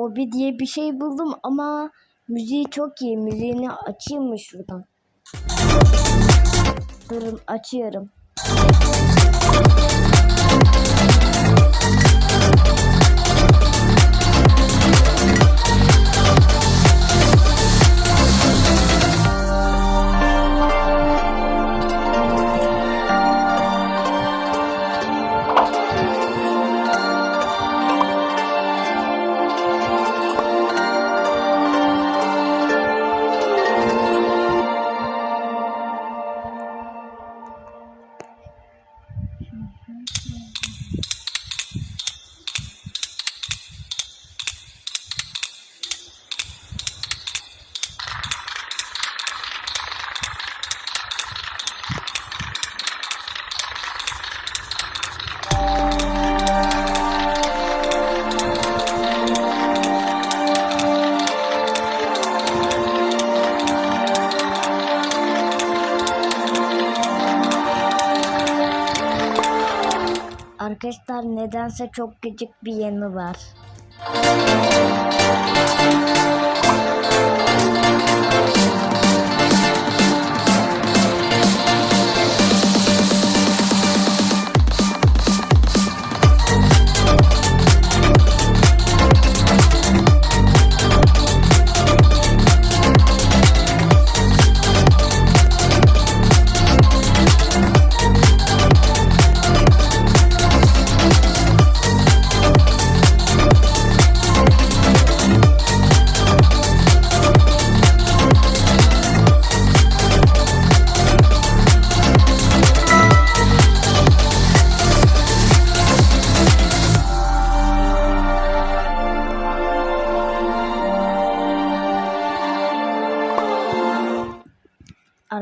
Obi diye bir şey buldum ama müziği çok iyi. Müziğini açayım mı şuradan? Durun açıyorum. Arkadaşlar nedense çok gıcık bir yanı var.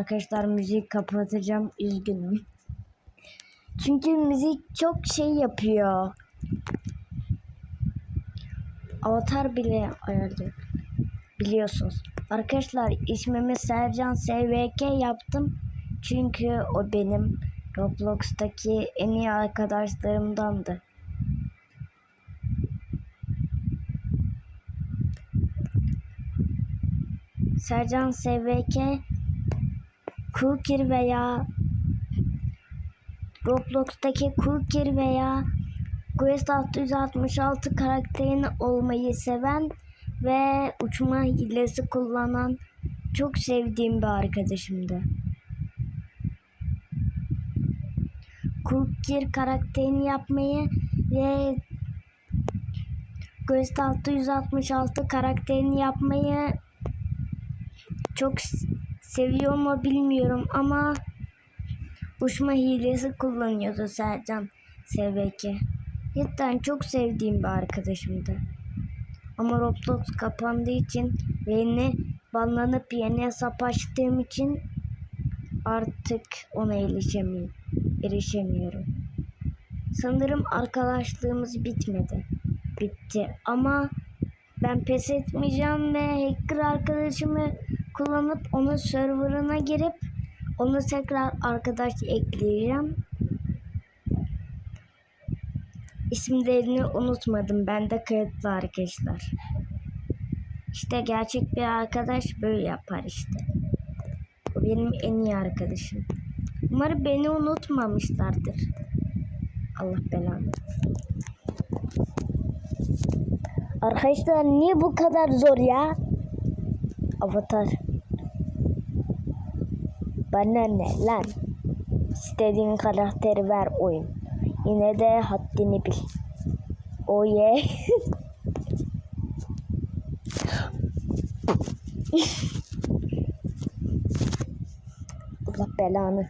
Arkadaşlar müziği kapatacağım. Üzgünüm. Çünkü müzik çok şey yapıyor. Avatar bile ayarlıyor. Biliyorsunuz. Arkadaşlar ismimi Sercan SVK yaptım. Çünkü o benim Roblox'taki en iyi arkadaşlarımdandı. Sercan SVK Cooker veya Roblox'taki Cooker veya Quest 666 karakterini olmayı seven ve uçma hilesi kullanan çok sevdiğim bir arkadaşımdı. Cooker karakterini yapmayı ve Quest 666 karakterini yapmayı çok seviyor mu bilmiyorum ama uçma hilesi kullanıyordu Sercan SVK. Cidden çok sevdiğim bir arkadaşımdı. Ama Roblox kapandığı için ve yeni banlanıp yeni hesap açtığım için artık ona erişemiyorum. erişemiyorum. Sanırım arkadaşlığımız bitmedi. Bitti ama ben pes etmeyeceğim ve hacker arkadaşımı kullanıp onun serverına girip onu tekrar arkadaş ekleyeceğim. İsimlerini unutmadım. Bende kayıtlı arkadaşlar. İşte gerçek bir arkadaş böyle yapar işte. O benim en iyi arkadaşım. Umarım beni unutmamışlardır. Allah belanı. Arkadaşlar niye bu kadar zor ya? Avatar. Bana ne lan? İstediğin karakteri ver oyun. Yine de haddini bil. Oh yeah. Allah belanı.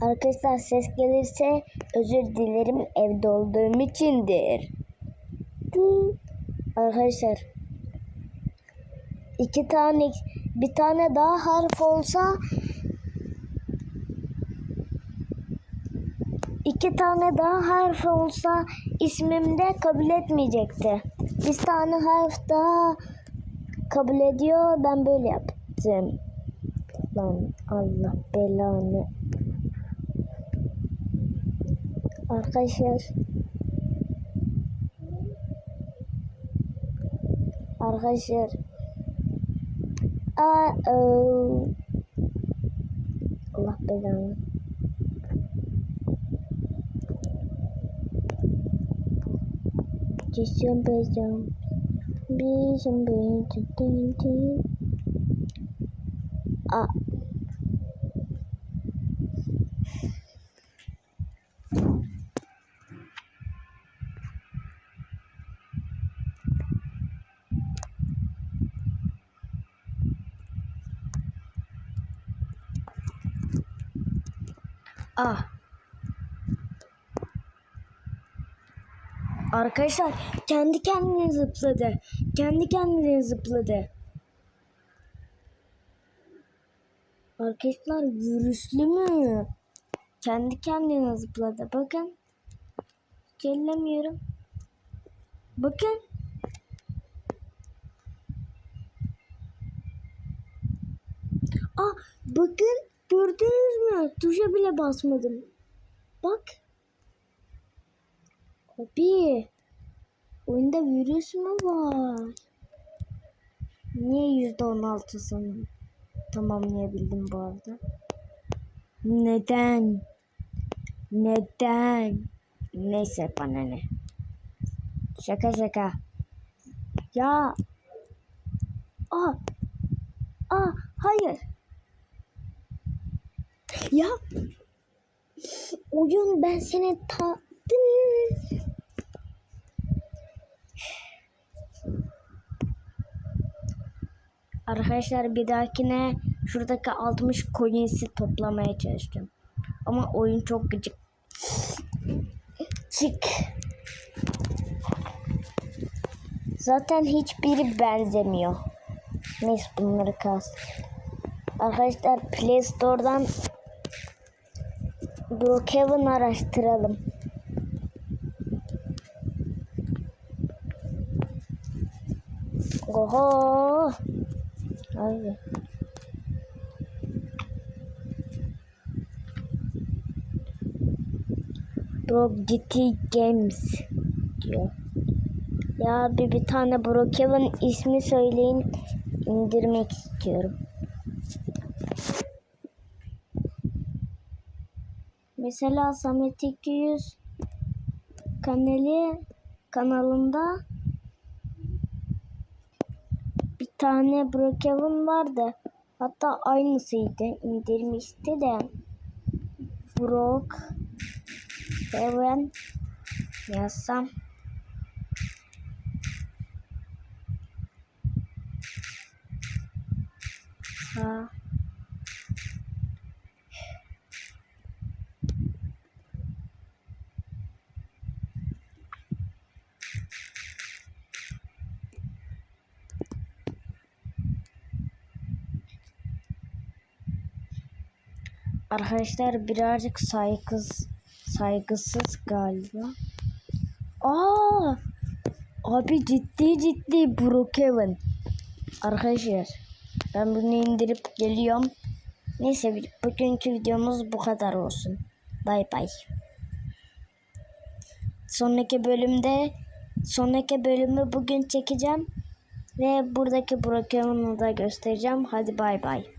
Arkadaşlar ses gelirse özür dilerim evde olduğum içindir. Arkadaşlar iki tane bir tane daha harf olsa iki tane daha harf olsa ismimde kabul etmeyecekti. Bir tane harf daha kabul ediyor. Ben böyle yaptım. Lan Allah belanı. Arkadaşlar Arkadaşlar. Aa, oo. Allah belanı. Cisem bezem. Bizim bezem. Aa. Ah. Arkadaşlar kendi kendine zıpladı. Kendi kendine zıpladı. Arkadaşlar virüslü mü? Kendi kendine zıpladı. Bakın. Gellemiyorum. Bakın. Aa bakın gördünüz mü? Tuşa bile basmadım. Bak. Abi. Oyunda virüs mü var? Niye yüzde on altısını tamamlayabildim bu arada? Neden? Neden? Neyse bana ne? Şaka şaka. Ya. Aa. Aa hayır. Ya. Oyun ben seni ta... Arkadaşlar bir dahakine şuradaki 60 coins'i toplamaya çalışacağım. Ama oyun çok gıcık. Çık. Zaten hiçbiri benzemiyor. Neyse bunları kalsın. Arkadaşlar Play Store'dan Brookhaven araştıralım. Oho. Abi. GT Games diyor. Ya bir, bir tane Brookhaven ismi söyleyin indirmek istiyorum. Mesela Samet 200 kanalı kanalında bir tane Brookhaven vardı. Hatta aynısıydı. indirmişti de. Brookhaven yazsam. Ha. Arkadaşlar birazcık saygısız saygısız galiba. Aa! Abi ciddi ciddi Brookhaven. Arkadaşlar ben bunu indirip geliyorum. Neyse bugünkü videomuz bu kadar olsun. Bay bay. Sonraki bölümde sonraki bölümü bugün çekeceğim ve buradaki Brookhaven'ı da göstereceğim. Hadi bay bay.